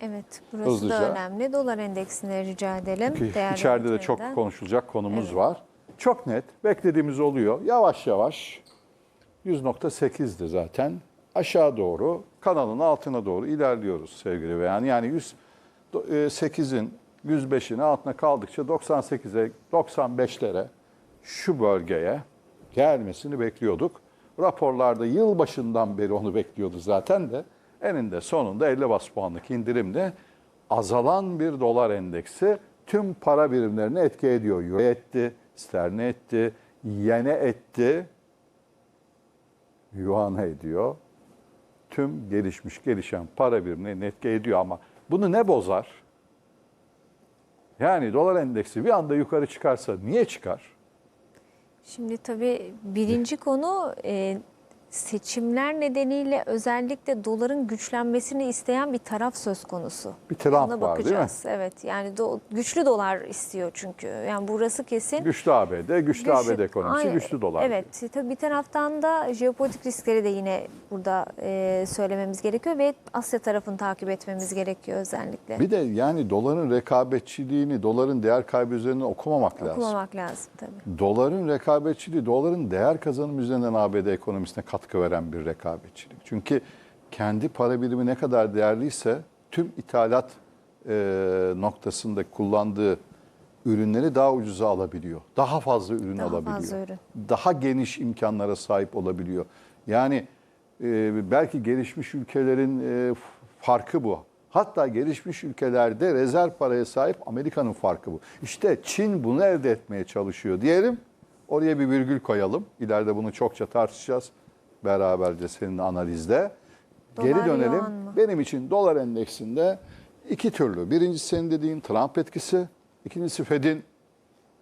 Evet, burası Hızlıca. da önemli. Dolar endeksine rica edelim. Ki Değerli içeride de çok konuşulacak konumuz Evet. var. Çok net. Beklediğimiz oluyor. Yavaş yavaş 100.8'di zaten. Aşağı doğru, kanalın altına doğru ilerliyoruz sevgili beyan. Yani 108'in 105'in altına kaldıkça 98'e, 95'lere şu bölgeye gelmesini bekliyorduk. Raporlarda yılbaşından beri onu bekliyordu zaten de eninde sonunda 50 bas puanlık indirimle azalan bir dolar endeksi tüm para birimlerini etki ediyor. Euro etti, sterlin etti, yene etti, yuan ediyor. Tüm gelişmiş gelişen para birimlerini etki ediyor ama bunu ne bozar? Yani dolar endeksi bir anda yukarı çıkarsa niye çıkar? Şimdi tabii birinci konu e, seçimler nedeniyle özellikle doların güçlenmesini isteyen bir taraf söz konusu. Bir Trump Ona var, değil mi? Evet yani do- güçlü dolar istiyor çünkü. Yani burası kesin. Güçlü ABD, güçlü, ABD ekonomisi, Aynen. güçlü dolar. Evet tabii bir taraftan da jeopolitik riskleri de yine burada e, söylememiz gerekiyor ve Asya tarafını takip etmemiz gerekiyor özellikle. Bir de yani doların rekabetçiliğini, doların değer kaybı üzerinden okumamak lazım. Okumamak lazım tabii. Doların rekabetçiliği, doların değer kazanımı üzerinden ABD ekonomisine katkı veren bir rekabetçilik. Çünkü kendi para birimi ne kadar değerliyse tüm ithalat e, noktasında kullandığı ürünleri daha ucuza alabiliyor. Daha fazla ürün Daha alabiliyor. fazla ürün. Daha geniş imkanlara sahip olabiliyor. Yani e, belki gelişmiş ülkelerin e, farkı bu. Hatta gelişmiş ülkelerde rezerv paraya sahip Amerika'nın farkı bu. İşte Çin bunu elde etmeye çalışıyor diyelim. Oraya bir virgül koyalım. İleride bunu çokça tartışacağız beraberce senin analizde. Dolar, Geri dönelim. Benim için dolar endeksinde iki türlü. Birincisi senin dediğin Trump etkisi. İkincisi Fed'in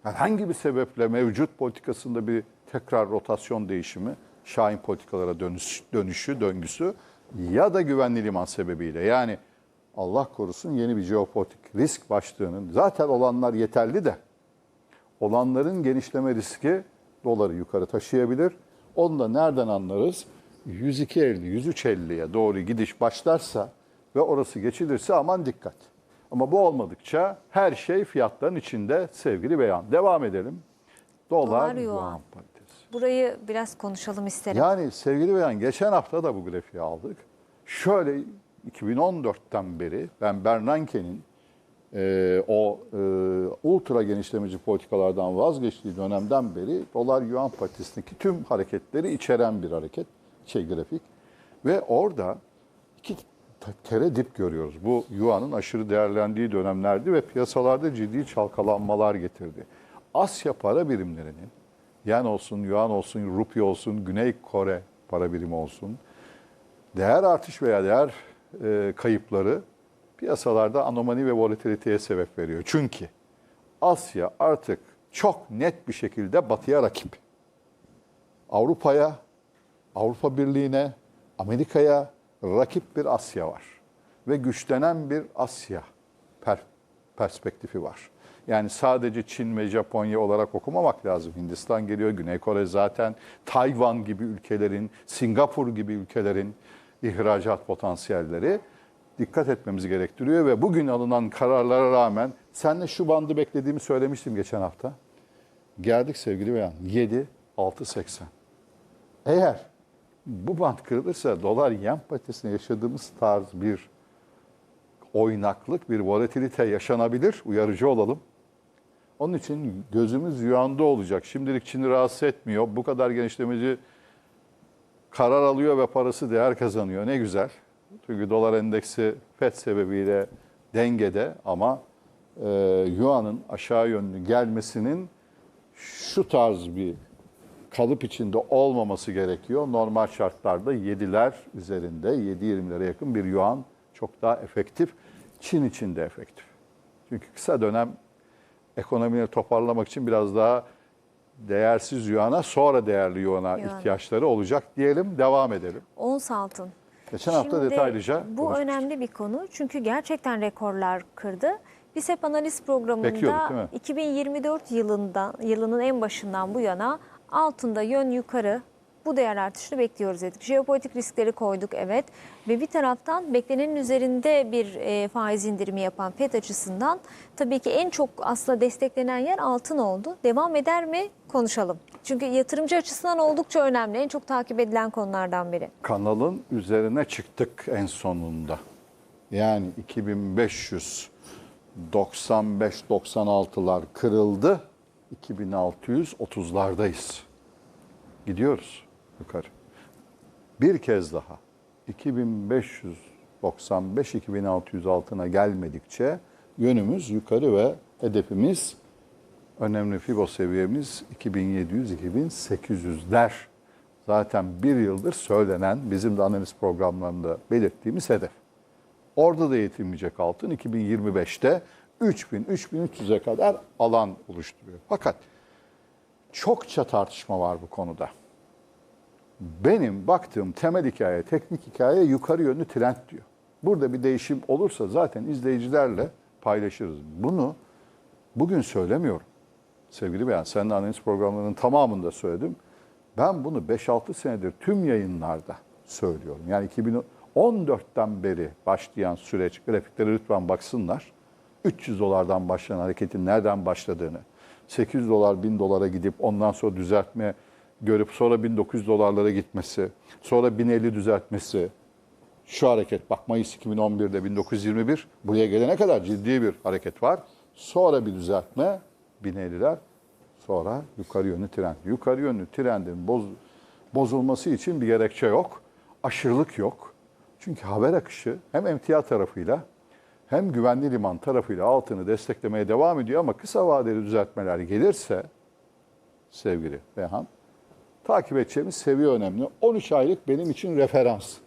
herhangi bir sebeple mevcut politikasında bir tekrar rotasyon değişimi, şahin politikalara dönüş, dönüşü, döngüsü ya da güvenli liman sebebiyle. Yani Allah korusun yeni bir jeopolitik risk başlığının zaten olanlar yeterli de olanların genişleme riski doları yukarı taşıyabilir. Onu da nereden anlarız? 102.50, 103.50'ye doğru gidiş başlarsa ve orası geçilirse aman dikkat. Ama bu olmadıkça her şey fiyatların içinde sevgili beyan. Devam edelim. Dolar, Dolar, yuan yuan. paritesi. Burayı biraz konuşalım isterim. Yani sevgili beyan geçen hafta da bu grafiği aldık. Şöyle 2014'ten beri ben Bernanke'nin e, o e, ultra genişlemeci politikalardan vazgeçtiği dönemden beri dolar yuan paritesindeki tüm hareketleri içeren bir hareket, şey grafik. Ve orada iki t- kere dip görüyoruz. Bu yuanın aşırı değerlendiği dönemlerdi ve piyasalarda ciddi çalkalanmalar getirdi. Asya para birimlerinin yen olsun, yuan olsun, rupi olsun, Güney Kore para birimi olsun değer artış veya değer e, kayıpları piyasalarda anomali ve volatiliteye sebep veriyor. Çünkü Asya artık çok net bir şekilde batıya rakip. Avrupa'ya, Avrupa Birliği'ne, Amerika'ya rakip bir Asya var. Ve güçlenen bir Asya per- perspektifi var. Yani sadece Çin ve Japonya olarak okumamak lazım. Hindistan geliyor, Güney Kore zaten, Tayvan gibi ülkelerin, Singapur gibi ülkelerin ihracat potansiyelleri dikkat etmemizi gerektiriyor ve bugün alınan kararlara rağmen senle şu bandı beklediğimi söylemiştim geçen hafta. Geldik sevgili beyan 7 6.80. Eğer bu band kırılırsa dolar yen paritesinde yaşadığımız tarz bir oynaklık, bir volatilite yaşanabilir. Uyarıcı olalım. Onun için gözümüz yuanda olacak. Şimdilik Çin'i rahatsız etmiyor. Bu kadar genişlemeci karar alıyor ve parası değer kazanıyor. Ne güzel. Çünkü dolar endeksi FED sebebiyle dengede ama e, yuanın aşağı yönlü gelmesinin şu tarz bir kalıp içinde olmaması gerekiyor. Normal şartlarda 7'ler üzerinde 7-20'lere yakın bir yuan çok daha efektif. Çin için de efektif. Çünkü kısa dönem ekonomileri toparlamak için biraz daha değersiz yuana sonra değerli yuana Yuan. ihtiyaçları olacak diyelim. Devam edelim. Ons altın. Geçen hafta Şimdi detaylıca Bu konuşmuştuk. önemli bir konu çünkü gerçekten rekorlar kırdı. Biz hep analiz Bekliyorduk, değil programında mi? 2024 yılından yılının en başından bu yana altında yön yukarı. Bu değer artışını bekliyoruz dedik. Jeopolitik riskleri koyduk evet ve bir taraftan beklenenin üzerinde bir e, faiz indirimi yapan FED açısından tabii ki en çok aslında desteklenen yer altın oldu. Devam eder mi konuşalım. Çünkü yatırımcı açısından oldukça önemli. En çok takip edilen konulardan biri. kanalın üzerine çıktık en sonunda. Yani 2595-96'lar kırıldı. 2630'lardayız. Gidiyoruz yukarı. Bir kez daha 2595-2600 altına gelmedikçe yönümüz yukarı ve hedefimiz önemli FIBO seviyemiz 2700-2800'ler. Zaten bir yıldır söylenen bizim de analiz programlarında belirttiğimiz hedef. Orada da yetinmeyecek altın 2025'te 3000-3300'e kadar alan oluşturuyor. Fakat çokça tartışma var bu konuda. Benim baktığım temel hikaye, teknik hikaye yukarı yönlü trend diyor. Burada bir değişim olursa zaten izleyicilerle paylaşırız. Bunu bugün söylemiyorum. Sevgili beyan, senin analiz programlarının tamamında söyledim. Ben bunu 5-6 senedir tüm yayınlarda söylüyorum. Yani 2014'ten beri başlayan süreç, grafiklere lütfen baksınlar. 300 dolardan başlayan hareketin nereden başladığını, 800 dolar 1000 dolara gidip ondan sonra düzeltme görüp sonra 1900 dolarlara gitmesi, sonra 1050 düzeltmesi, şu hareket bak Mayıs 2011'de 1921 buraya gelene kadar ciddi bir hareket var. Sonra bir düzeltme 1050'ler sonra yukarı yönlü trend. Yukarı yönlü trendin boz, bozulması için bir gerekçe yok. Aşırılık yok. Çünkü haber akışı hem emtia tarafıyla hem güvenli liman tarafıyla altını desteklemeye devam ediyor ama kısa vadeli düzeltmeler gelirse sevgili Rehan takip edeceğimiz seviye önemli. 13 aylık benim için referans.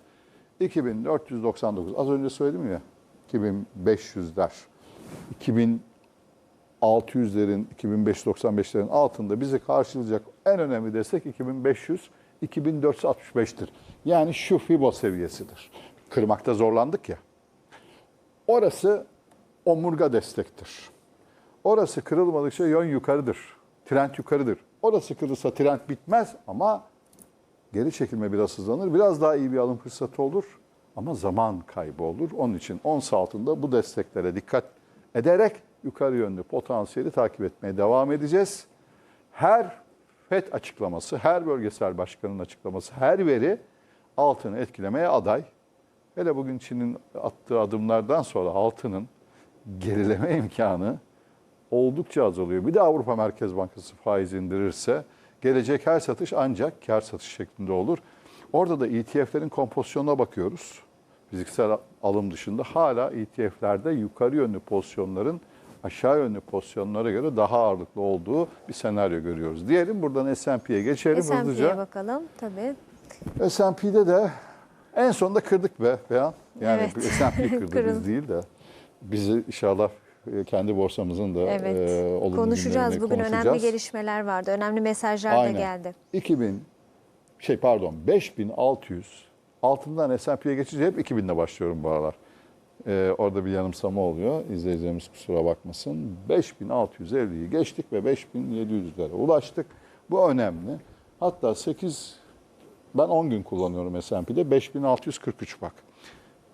2499 az önce söyledim ya 2500'ler 2600'lerin 2595'lerin altında bizi karşılayacak en önemli destek 2500 2465'tir. Yani şu FIBO seviyesidir. Kırmakta zorlandık ya. Orası omurga destektir. Orası kırılmadıkça yön yukarıdır. Trend yukarıdır. Orası kırılsa trend bitmez ama geri çekilme biraz hızlanır. Biraz daha iyi bir alım fırsatı olur ama zaman kaybı olur. Onun için ons altında bu desteklere dikkat ederek yukarı yönlü potansiyeli takip etmeye devam edeceğiz. Her FED açıklaması, her bölgesel başkanın açıklaması, her veri altını etkilemeye aday. Hele bugün Çin'in attığı adımlardan sonra altının gerileme imkanı oldukça azalıyor. Bir de Avrupa Merkez Bankası faiz indirirse gelecek her satış ancak kar satış şeklinde olur. Orada da ETF'lerin kompozisyonuna bakıyoruz. Fiziksel alım dışında hala ETF'lerde yukarı yönlü pozisyonların aşağı yönlü pozisyonlara göre daha ağırlıklı olduğu bir senaryo görüyoruz. Diyelim buradan S&P'ye geçelim S&P'ye hızlıca. bakalım tabii. S&P'de de en sonunda kırdık be Beyan. Yani Evet. S&P kırdı biz değil de. Bizi inşallah kendi borsamızın da Evet. e, olumlu Konuşacağız. Bugün önemli konuşacağız. gelişmeler vardı. Önemli mesajlar da Aynen. geldi. 2000 şey pardon 5600 altından S&P'ye geçince hep 2000'le başlıyorum bu aralar. Ee, orada bir yanımsama oluyor. İzleyicilerimiz kusura bakmasın. 5650'yi geçtik ve 5700'lere ulaştık. Bu önemli. Hatta 8 ben 10 gün kullanıyorum S&P'de 5643 bak.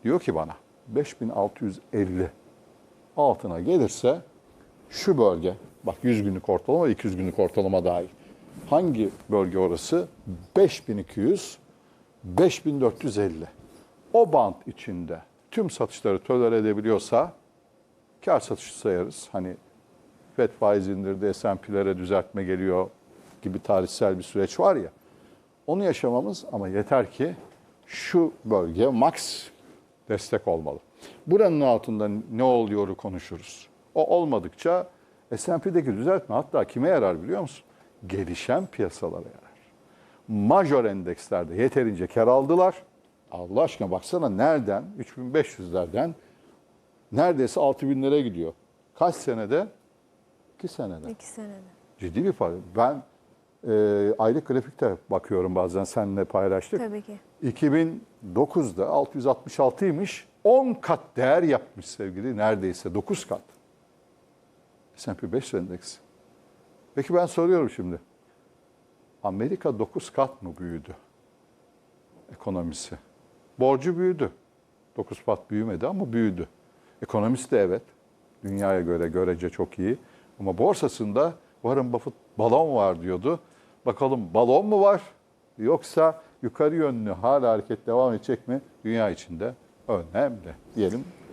Diyor ki bana 5650 altına gelirse şu bölge bak 100 günlük ortalama 200 günlük ortalama dahil. Hangi bölge orası? 5200 5450. O band içinde tüm satışları tolere edebiliyorsa kar satışı sayarız. Hani FED faiz indirdi, S&P'lere düzeltme geliyor gibi tarihsel bir süreç var ya. Onu yaşamamız ama yeter ki şu bölge max destek olmalı. Buranın altında ne oluyoru konuşuruz. O olmadıkça S&P'deki düzeltme hatta kime yarar biliyor musun? Gelişen piyasalara yarar. Major endekslerde yeterince kar aldılar. Allah aşkına baksana nereden? 3500'lerden neredeyse 6000'lere gidiyor. Kaç senede? 2 senede. İki senede. Ciddi bir para. Ben e, aylık grafikte bakıyorum bazen seninle paylaştık. Tabii ki. 2009'da 666'ymış. 10 kat değer yapmış sevgili. Neredeyse 9 kat. S&P 500 endeksi. Peki ben soruyorum şimdi. Amerika 9 kat mı büyüdü? ekonomisi. Borcu büyüdü. 9 pat büyümedi ama büyüdü. Ekonomisi de evet. Dünyaya göre görece çok iyi. Ama borsasında Warren Buffett balon var diyordu. Bakalım balon mu var yoksa yukarı yönlü hala hareket devam edecek mi? Dünya içinde önemli diyelim.